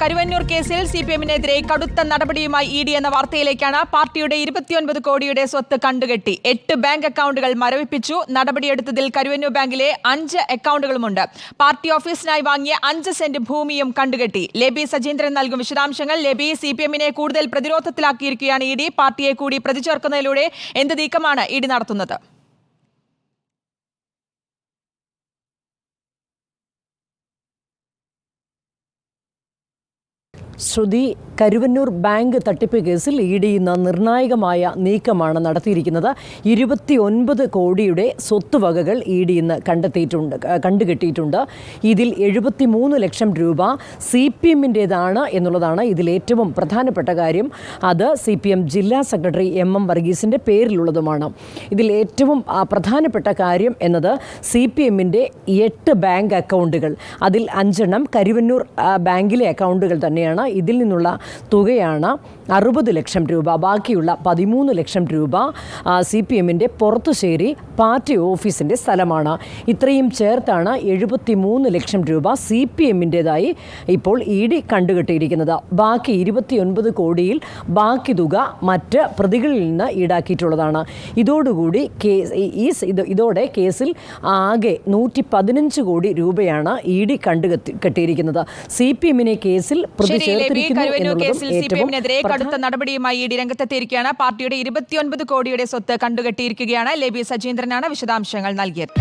കരുവന്നൂർ കേസിൽ C P എമ്മിനെതിരെ കടുത്ത നടപടിയുമായി ഇ ഡി എന്ന വാർത്തയിലേക്കാണ് പാർട്ടിയുടെ ഇരുപത്തിയൊൻപത് കോടിയുടെ സ്വത്ത് കണ്ടുകെട്ടി. എട്ട് ബാങ്ക് അക്കൗണ്ടുകൾ മരവിപ്പിച്ചു. നടപടിയെടുത്തതിൽ കരുവന്നൂർ ബാങ്കിലെ അഞ്ച് അക്കൗണ്ടുകളുമുണ്ട്. പാർട്ടി ഓഫീസിനായി വാങ്ങിയ അഞ്ച് സെന്റ് ഭൂമിയും കണ്ടുകെട്ടി. ലെബി സജീന്ദ്രൻ നൽകും വിശദാംശങ്ങൾ. ലെബി സി പി എമ്മിനെ കൂടുതൽ പ്രതിരോധത്തിലാക്കിയിരിക്കുകയാണ് ഇ ഡി. പാർട്ടിയെ കൂടി പ്രതിചേർക്കുന്നതിലൂടെ എന്ത് നീക്കമാണ് ഇ ഡി നടത്തുന്നത്? ശ്രുതി കരുവന്നൂർ ബാങ്ക് തട്ടിപ്പ് കേസിൽ ഇ ഡി ഇന്ന് നിർണായകമായ നീക്കമാണ് നടത്തിയിരിക്കുന്നത്. ഇരുപത്തിയൊൻപത് കോടിയുടെ സ്വത്തുവകകൾ ഇ ഡി ഇന്ന് കണ്ടെത്തിയിട്ടുണ്ട് കണ്ടുകെട്ടിയിട്ടുണ്ട്. ഇതിൽ എഴുപത്തിമൂന്ന് ലക്ഷം രൂപ സി പി എമ്മിന്റേതാണ് എന്നുള്ളതാണ് ഇതിലേറ്റവും പ്രധാനപ്പെട്ട കാര്യം. അത് സി പി എം ജില്ലാ സെക്രട്ടറി എം എം വർഗീസിന്റെ പേരിലുള്ളതുമാണ്. ഇതിൽ ഏറ്റവും പ്രധാനപ്പെട്ട കാര്യം എന്നത് സി പി എമ്മിന്റെ എട്ട് ബാങ്ക് അക്കൗണ്ടുകൾ. അതിൽ അഞ്ചെണ്ണം കരുവന്നൂർ ബാങ്കിലെ അക്കൗണ്ടുകൾ തന്നെയാണ്. ഇതിൽ നിന്നുള്ള തുകയാണ് അറുപത് ലക്ഷം രൂപ. ബാക്കിയുള്ള പതിമൂന്ന് ലക്ഷം രൂപ സി പി എമ്മിന്റെ പുറത്തുശേരി പാർട്ടി ഓഫീസിന്റെ സ്ഥലമാണ്. ഇത്രയും ചേർത്താണ് എഴുപത്തി മൂന്ന് ലക്ഷം രൂപ സി പി എമ്മിന്റേതായി ഇപ്പോൾ ഇ ഡി കണ്ടുകെട്ടിയിരിക്കുന്നത്. ബാക്കി ഇരുപത്തിയൊൻപത് കോടിയിൽ ബാക്കി തുക മറ്റ് പ്രതികളിൽ നിന്ന് ഈടാക്കിയിട്ടുള്ളതാണ്. ഇതോടുകൂടി കേസ് ഈ- ഇതോടെ കേസിൽ ആകെ നൂറ്റി പതിനഞ്ച് കോടി രൂപയാണ് ഇ ഡി കണ്ടുകെട്ടി കെട്ടിയിരിക്കുന്നത്. സി പി എമ്മിനെ കേസിൽ പ്രതി കേസിൽ കടുത്ത നടപടിയുമായി ഇ ഡി രംഗത്തെത്തിയിരിക്കുകയാണ് പാർട്ടിയുടെ ഇരുപത്തിയൊൻപത് കോടിയുടെ സ്വത്ത് കണ്ടുകെട്ടിയിരിക്കുകയാണ്. ലെബി സജീന്ദ്രനാണ് വിശദാംശങ്ങൾ നൽകിയത്.